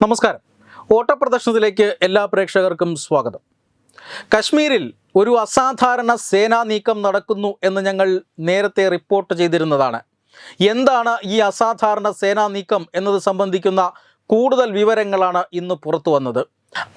നമസ്കാരം. ഓട്ടപ്രദർശനത്തിലേക്ക് എല്ലാ പ്രേക്ഷകർക്കും സ്വാഗതം. കശ്മീരിൽ ഒരു അസാധാരണ സേനാ നീക്കം നടക്കുന്നു എന്ന് ഞങ്ങൾ നേരത്തെ റിപ്പോർട്ട് ചെയ്തിരുന്നതാണ്. എന്താണ് ഈ അസാധാരണ സേനാ നീക്കം എന്നത് സംബന്ധിക്കുന്ന കൂടുതൽ വിവരങ്ങളാണ് ഇന്ന് പുറത്തു വന്നത്.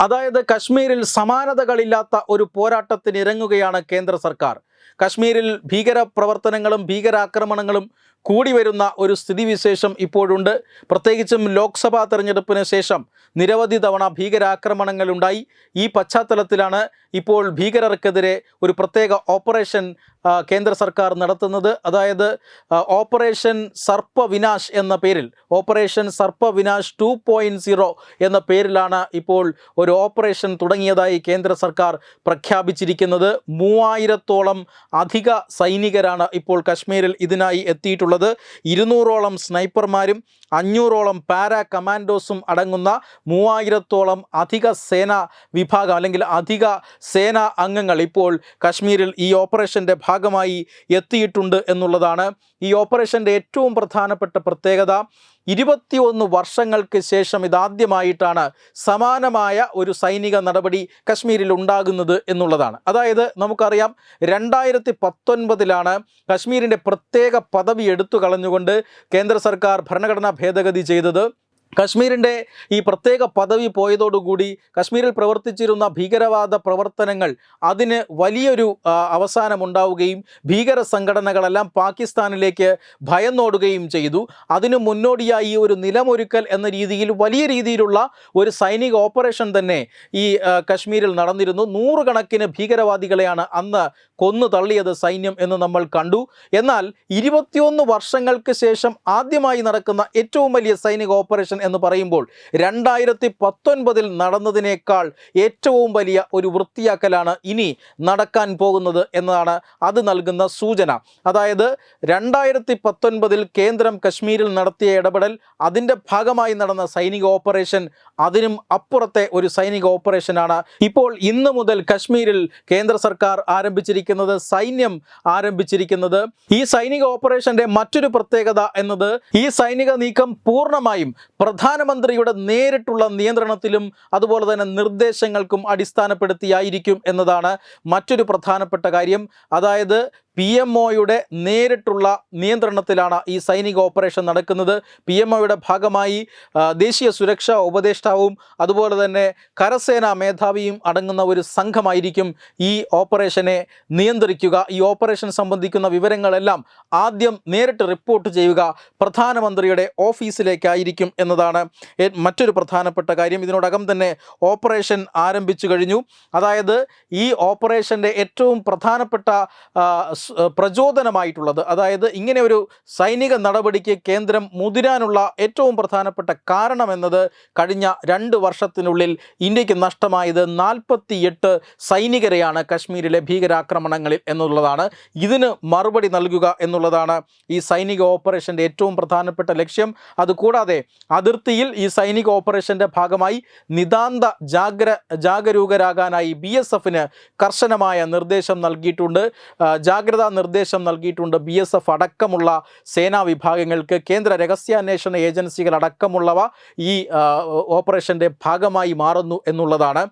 അതായത് കശ്മീരിൽ സമാനതകളില്ലാത്ത ഒരു പോരാട്ടത്തിന് ഇറങ്ങുകയാണ് കേന്ദ്ര സർക്കാർ. കശ്മീരിൽ ഭീകര പ്രവർത്തനങ്ങളും ഭീകരാക്രമണങ്ങളും കൂടി വരുന്ന ഒരു സ്ഥിതിവിശേഷം ഇപ്പോഴുണ്ട്. പ്രത്യേകിച്ചും ലോക്സഭാ തെരഞ്ഞെടുപ്പിന് ശേഷം നിരവധി തവണ ഭീകരാക്രമണങ്ങൾ ഉണ്ടായി ഈ പശ്ചാത്തലത്തിലാണ് ഇപ്പോൾ ഭീകരർക്കെതിരെ ഒരു പ്രത്യേക ഓപ്പറേഷൻ കേന്ദ്ര സർക്കാർ നടത്തുന്നത്. അതായത് ഓപ്പറേഷൻ സർപ്പവിനാശ് എന്ന പേരിൽ operation Sarpavinash two point zero എന്ന പേരിലാണ് ഇപ്പോൾ ഒരു ഓപ്പറേഷൻ തുടങ്ങിയതായി കേന്ദ്ര സർക്കാർ പ്രഖ്യാപിച്ചിരിക്കുന്നത്. മൂവായിരത്തോളം അധിക സൈനികരാണ് ഇപ്പോൾ കശ്മീരിൽ ഇതിനായി എത്തിയിട്ടുള്ളത്. ഇരുന്നൂറോളം സ്നൈപ്പർമാരും അഞ്ഞൂറോളം പാരാ കമാൻഡോസും അടങ്ങുന്ന മൂവായിരത്തോളം അധിക സേനാ വിഭാഗം അല്ലെങ്കിൽ അധിക സേനാ അംഗങ്ങൾ ഇപ്പോൾ കശ്മീരിൽ ഈ ഓപ്പറേഷന്റെ ഭാഗമായി എത്തിയിട്ടുണ്ട് എന്നുള്ളതാണ് ഈ ഓപ്പറേഷന്റെ ഏറ്റവും പ്രധാനപ്പെട്ട പ്രത്യേകത. ഇരുപത്തിയൊന്ന് വർഷങ്ങൾക്ക് ശേഷം ഇതാദ്യമായിട്ടാണ് സമാനമായ ഒരു സൈനിക നടപടി കശ്മീരിൽ ഉണ്ടാകുന്നത് എന്നുള്ളതാണ്. അതായത് നമുക്കറിയാം രണ്ടായിരത്തി പത്തൊൻപതിലാണ് കശ്മീരിന്റെ പ്രത്യേക പദവി എടുത്തു കളഞ്ഞുകൊണ്ട് കേന്ദ്ര സർക്കാർ ഭരണഘടനാ ഭേദഗതി ചെയ്തത് കശ്മീരിന്റെ ഈ പ്രത്യേക പദവി പോയതോടുകൂടി കശ്മീരിൽ പ്രവർത്തിച്ചിരുന്ന ഭീകരവാദ പ്രവർത്തനങ്ങൾ അതിന് വലിയൊരു അവസാനമുണ്ടാവുകയും ഭീകര സംഘടനകളെല്ലാം പാകിസ്ഥാനിലേക്ക് ഭയന്നോടുകയും ചെയ്തു. അതിനു മുന്നോടിയായി ഒരു നിലമൊരുക്കൽ എന്ന രീതിയിൽ വലിയ രീതിയിലുള്ള ഒരു സൈനിക ഓപ്പറേഷൻ തന്നെ ഈ കശ്മീരിൽ നടന്നിരുന്നു. നൂറുകണക്കിന് ഭീകരവാദികളെയാണ് അന്ന് കൊന്നു തള്ളിയത് സൈന്യം എന്ന് നമ്മൾ കണ്ടു. എന്നാൽ ഇരുപത്തിയൊന്ന് വർഷങ്ങൾക്ക് ശേഷം ആദ്യമായി നടക്കുന്ന ഏറ്റവും വലിയ സൈനിക ഓപ്പറേഷൻ എന്ന് പറയുമ്പോൾ രണ്ടായിരത്തി പത്തൊൻപതിൽ നടന്നതിനേക്കാൾ ഏറ്റവും വലിയ ഒരു വൃത്തിയാക്കലാണ് ഇനി നടക്കാൻ പോകുന്നത് എന്നതാണ് അത് നൽകുന്ന സൂചന. അതായത് രണ്ടായിരത്തി പത്തൊൻപതിൽ കേന്ദ്രം കശ്മീരിൽ നടത്തിയ ഇടപെടൽ അതിന്റെ ഭാഗമായി നടന്ന സൈനിക ഓപ്പറേഷൻ അതിനും അപ്പുറത്തെ ഒരു സൈനിക ഓപ്പറേഷനാണ്. ഇപ്പോൾ ഇന്ന് മുതൽ കശ്മീരിൽ കേന്ദ്ര സർക്കാർ ആരംഭിച്ചിരിക്കുന്നത് സൈന്യം ആരംഭിച്ചിരിക്കുന്നത്. ഈ സൈനിക ഓപ്പറേഷന്റെ മറ്റൊരു പ്രത്യേകത എന്നത് ഈ സൈനിക നീക്കം പൂർണമായും പ്രധാനമന്ത്രിയുടെ നേരിട്ടുള്ള നിയന്ത്രണത്തിലും അതുപോലെ തന്നെ നിർദ്ദേശങ്ങൾക്കും അടിസ്ഥാനപ്പെടുത്തിയായിരിക്കും എന്നതാണ് മറ്റൊരു പ്രധാനപ്പെട്ട കാര്യം. അതായത് പി എം ഒയുടെ നേരിട്ടുള്ള നിയന്ത്രണത്തിലാണ് ഈ സൈനിക ഓപ്പറേഷൻ നടക്കുന്നത്. പി എം ഒയുടെ ഭാഗമായി ദേശീയ സുരക്ഷാ ഉപദേഷ്ടാവും അതുപോലെ തന്നെ കരസേനാ മേധാവിയും അടങ്ങുന്ന ഒരു സംഘമായിരിക്കും ഈ ഓപ്പറേഷനെ നിയന്ത്രിക്കുക. ഈ ഓപ്പറേഷൻ സംബന്ധിക്കുന്ന വിവരങ്ങളെല്ലാം ആദ്യം നേരിട്ട് റിപ്പോർട്ട് ചെയ്യുക പ്രധാനമന്ത്രിയുടെ ഓഫീസിലേക്കായിരിക്കും എന്നതാണ് മറ്റൊരു പ്രധാനപ്പെട്ട കാര്യം. ഇതിനോടകം തന്നെ ഓപ്പറേഷൻ ആരംഭിച്ചു കഴിഞ്ഞു. അതായത് ഈ ഓപ്പറേഷന്റെ ഏറ്റവും പ്രധാനപ്പെട്ട പ്രചോദനമായിട്ടുള്ളത്. അതായത് ഇങ്ങനെ ഒരു സൈനിക നടപടിക്ക് കേന്ദ്രം മുതിരാനുള്ള ഏറ്റവും പ്രധാനപ്പെട്ട കാരണം എന്നത് കഴിഞ്ഞ രണ്ട് വർഷത്തിനുള്ളിൽ ഇന്ത്യയ്ക്ക് നഷ്ടമായത് നാൽപ്പത്തിയെട്ട് സൈനികരെയാണ് കശ്മീരിലെ ഭീകരാക്രമണങ്ങളിൽ എന്നുള്ളതാണ്. ഇതിന് മറുപടി നൽകുക എന്നുള്ളതാണ് ഈ സൈനിക ഓപ്പറേഷന്റെ ഏറ്റവും പ്രധാനപ്പെട്ട ലക്ഷ്യം. അതുകൂടാതെ അതിർത്തിയിൽ ഈ സൈനിക ഓപ്പറേഷന്റെ ഭാഗമായി നിതാന്ത ജാഗ്ര ജാഗരൂകരാകാനായി ബി കർശനമായ നിർദ്ദേശം നൽകിയിട്ടുണ്ട്. ആ, ജാഗ്രതാ നിർദ്ദേശം നൽകിയിട്ടുണ്ട്. ബി എസ് എഫ് അടക്കമുള്ള സേനാ വിഭാഗങ്ങൾക്ക് കേന്ദ്ര രഹസ്യാന്വേഷണ ഏജൻസികൾ അടക്കമുള്ളവ ഈ ഓപ്പറേഷന്റെ ഭാഗമായി മാറുന്നു എന്നുള്ളതാണ്.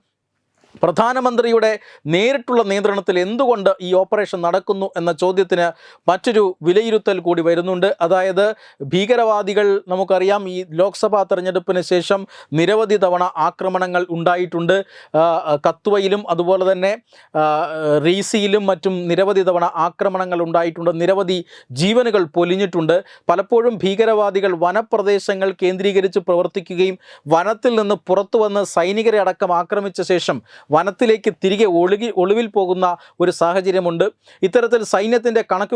പ്രധാനമന്ത്രിയുടെ നേരിട്ടുള്ള നിയന്ത്രണത്തിൽ എന്തുകൊണ്ട് ഈ ഓപ്പറേഷൻ നടക്കുന്നു എന്ന ചോദ്യത്തിന് മറ്റൊരു വിലയിരുത്തൽ കൂടി വരുന്നുണ്ട്. അതായത് ഭീകരവാദികൾ നമുക്കറിയാം ഈ ലോക്സഭാ തെരഞ്ഞെടുപ്പിന് ശേഷം നിരവധി തവണ ആക്രമണങ്ങൾ ഉണ്ടായിട്ടുണ്ട്. കത്വയിലും അതുപോലെ തന്നെ റീസിയിലും മറ്റും നിരവധി തവണ ആക്രമണങ്ങൾ ഉണ്ടായിട്ടുണ്ട്. നിരവധി ജീവനുകൾ പൊലിഞ്ഞിട്ടുണ്ട്. പലപ്പോഴും ഭീകരവാദികൾ വനപ്രദേശങ്ങൾ കേന്ദ്രീകരിച്ച് പ്രവർത്തിക്കുകയും വനത്തിൽ നിന്ന് പുറത്തു വന്ന് സൈനികരെ അടക്കം ആക്രമിച്ച ശേഷം വനത്തിലേക്ക് തിരികെ ഒഴുകി ഒളിവിൽ പോകുന്ന ഒരു സാഹചര്യമുണ്ട്. ഇത്തരത്തിൽ സൈന്യത്തിന്റെ കണക്ക്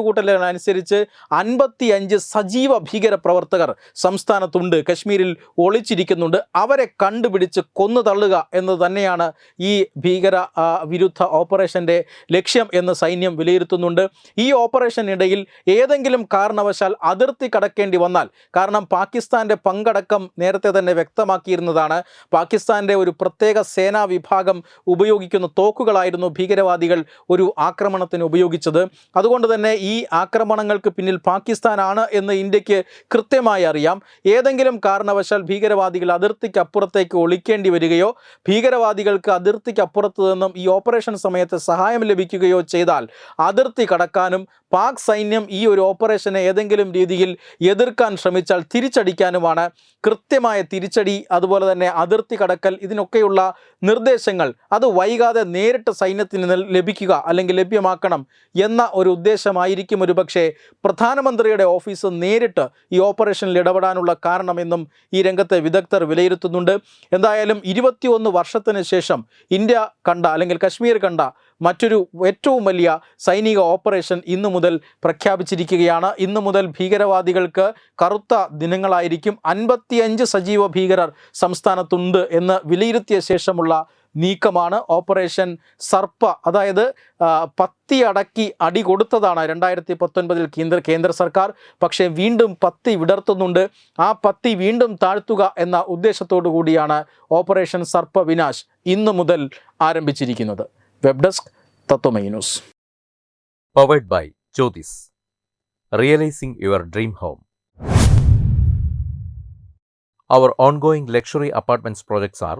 അനുസരിച്ച് അൻപത്തി അഞ്ച് സജീവ ഭീകര പ്രവർത്തകർ സംസ്ഥാനത്തുണ്ട്. കശ്മീരിൽ ഒളിച്ചിരിക്കുന്നുണ്ട്. അവരെ കണ്ടുപിടിച്ച് കൊന്നു തള്ളുക എന്ന് തന്നെയാണ് ഈ ഭീകര വിരുദ്ധ ഓപ്പറേഷന്റെ ലക്ഷ്യം എന്ന് സൈന്യം വിലയിരുത്തുന്നുണ്ട്. ഈ ഓപ്പറേഷനിടയിൽ ഏതെങ്കിലും കാരണവശാൽ അതിർത്തി കടക്കേണ്ടി വന്നാൽ കാരണം പാകിസ്ഥാന്റെ പങ്കടക്കം നേരത്തെ തന്നെ വ്യക്തമാക്കിയിരുന്നതാണ്. പാകിസ്ഥാന്റെ ഒരു പ്രത്യേക സേനാ വിഭാഗം ഉപയോഗിക്കുന്ന തോക്കുകളായിരുന്നു ഭീകരവാദികൾ ഒരു ആക്രമണത്തിന് ഉപയോഗിച്ചത്. അതുകൊണ്ട് തന്നെ ഈ ആക്രമണങ്ങൾക്ക് പിന്നിൽ പാകിസ്ഥാനാണ് എന്ന് ഇന്ത്യയ്ക്ക് കൃത്യമായി അറിയാം. ഏതെങ്കിലും കാരണവശാൽ ഭീകരവാദികൾ അതിർത്തിക്ക് അപ്പുറത്തേക്ക് ഒളിക്കേണ്ടി വരികയോ ഭീകരവാദികൾക്ക് അതിർത്തിക്ക് അപ്പുറത്ത് നിന്നും ഈ ഓപ്പറേഷൻ സമയത്ത് സഹായം ലഭിക്കുകയോ ചെയ്താൽ അതിർത്തി കടക്കാനും പാക് സൈന്യം ഈ ഒരു ഓപ്പറേഷനെ ഏതെങ്കിലും രീതിയിൽ എതിർക്കാൻ ശ്രമിച്ചാൽ തിരിച്ചടിക്കാനുമാണ്. കൃത്യമായ തിരിച്ചടി അതുപോലെ തന്നെ അതിർത്തി കടക്കൽ ഇതിനൊക്കെയുള്ള നിർദ്ദേശങ്ങൾ അത് വൈകാതെ നേരിട്ട് സൈന്യത്തിന് ലഭിക്കുക അല്ലെങ്കിൽ ലഭ്യമാക്കണം എന്ന ഒരു ഉദ്ദേശമായിരിക്കും ഒരു പക്ഷേ പ്രധാനമന്ത്രിയുടെ ഓഫീസ് നേരിട്ട് ഈ ഓപ്പറേഷനിൽ ഇടപെടാനുള്ള കാരണമെന്നും ഈ രംഗത്തെ വിദഗ്ധർ വിലയിരുത്തുന്നുണ്ട്. എന്തായാലും ഇരുപത്തിയൊന്ന് വർഷത്തിന് ശേഷം ഇന്ത്യ കണ്ട അല്ലെങ്കിൽ കശ്മീർ കണ്ട മറ്റൊരു ഏറ്റവും വലിയ സൈനിക ഓപ്പറേഷൻ ഇന്നു മുതൽ പ്രഖ്യാപിച്ചിരിക്കുകയാണ്. ഇന്നു മുതൽ ഭീകരവാദികൾക്ക് കറുത്ത ദിനങ്ങളായിരിക്കും. അൻപത്തിയഞ്ച് സജീവ ഭീകരർ സംസ്ഥാനത്തുണ്ട് എന്ന് വിലയിരുത്തിയ ശേഷമുള്ള നീക്കമാണ്. ഓപ്പറേഷൻ സർപ്പ അതായത് പത്തി അടക്കി അടി കൊടുത്തതാണ് രണ്ടായിരത്തി പത്തൊൻപതിൽ കേന്ദ്ര കേന്ദ്ര സർക്കാർ. പക്ഷേ വീണ്ടും പത്തി വിടർത്തുന്നുണ്ട്. ആ പത്തി വീണ്ടും താഴ്ത്തുക എന്ന ഉദ്ദേശത്തോടു കൂടിയാണ് ഓപ്പറേഷൻ സർപ്പ വിനാശ് ഇന്നു മുതൽ ആരംഭിച്ചിരിക്കുന്നത്. Web desk Tatwamayi news. By Jyothis realising your dream home. Our ongoing luxury apartments projects are